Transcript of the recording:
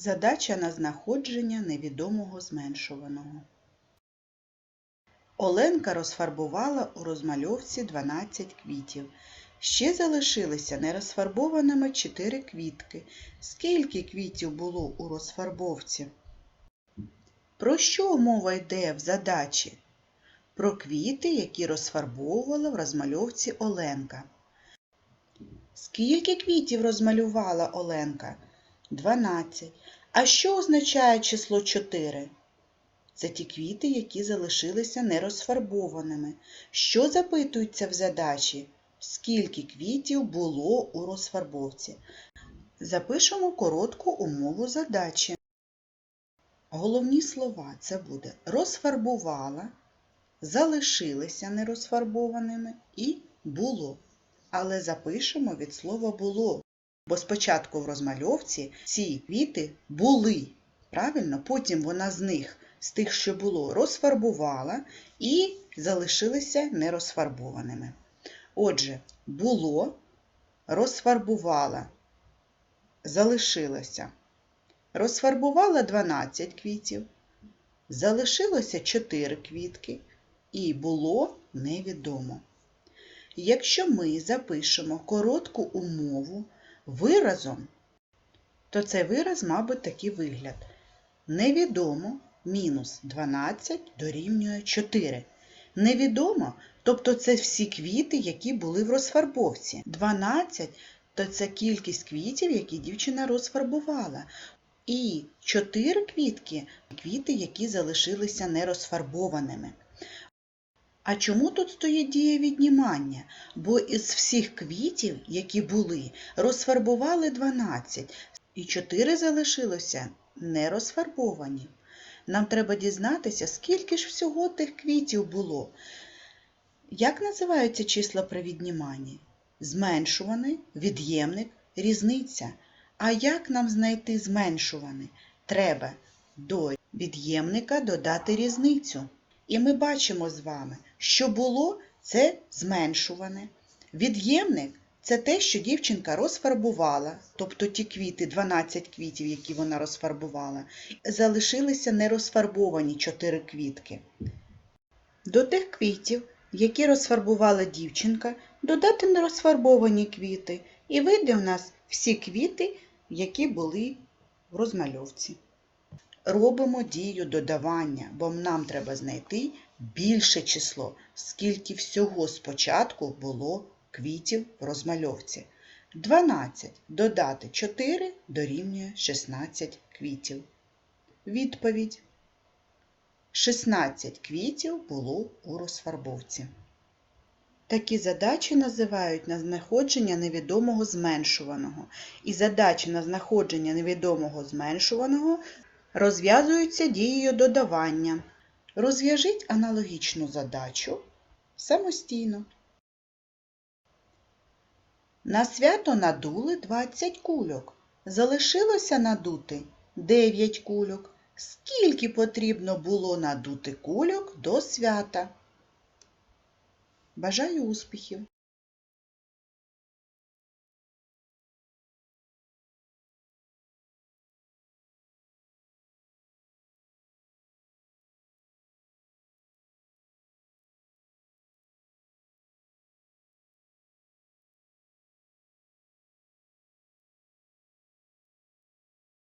Задача на знаходження невідомого зменшуваного. Оленка розфарбувала у розмальовці 12 квітів. Ще залишилися нерозфарбованими 4 квітки. Скільки квітів було у розфарбовці? Про що мова йде в задачі? Про квіти, які розфарбовувала в розмальовці Оленка. Скільки квітів розмалювала Оленка? 12. А що означає число 4? Це ті квіти, які залишилися нерозфарбованими. Що запитується в задачі? Скільки квітів було у розфарбовці? Запишемо коротку умову задачі. Головні слова це буде розфарбувала, залишилися нерозфарбованими і було. Але запишемо від слова було. Бо спочатку в розмальовці ці квіти були. Правильно? Потім вона з них, з тих, що було, розфарбувала і залишилися нерозфарбованими. Отже, було, розфарбувала, залишилося. Розфарбувала 12 квітів, залишилося 4 квітки, і було невідомо. Якщо ми запишемо коротку умову виразом, то цей вираз, мабуть, такий вигляд. Невідомо мінус 12 дорівнює 4. Невідомо, тобто це всі квіти, які були в розфарбовці. 12 то це кількість квітів, які дівчина розфарбувала. І 4 квітки квіти, які залишилися нерозфарбованими. А чому тут стоїть дія віднімання? Бо із всіх квітів, які були, розфарбували 12, і 4 залишилося не розфарбовані. Нам треба дізнатися, скільки ж всього тих квітів було. Як називаються числа при відніманні? Зменшуваний, від'ємник, різниця. А як нам знайти зменшуваний? Треба до від'ємника додати різницю. І ми бачимо з вами, що було це зменшуване. Від'ємник це те, що дівчинка розфарбувала, тобто ті квіти, 12 квітів, які вона розфарбувала, залишилися нерозфарбовані 4 квітки. До тих квітів, які розфарбувала дівчинка, додати нерозфарбовані квіти, і вийде в нас всі квіти, які були в розмальовці робимо дію додавання, бо нам треба знайти більше число, скільки всього спочатку було квітів в розмальовці. 12 додати 4 дорівнює 16 квітів. Відповідь. 16 квітів було у розфарбовці. Такі задачі називають на знаходження невідомого зменшуваного. І задачі на знаходження невідомого зменшуваного розв'язуються дією додавання. Розв'яжіть аналогічну задачу самостійно. На свято надули 20 кульок. Залишилося надути 9 кульок. Скільки потрібно було надути кульок до свята? Бажаю успіхів!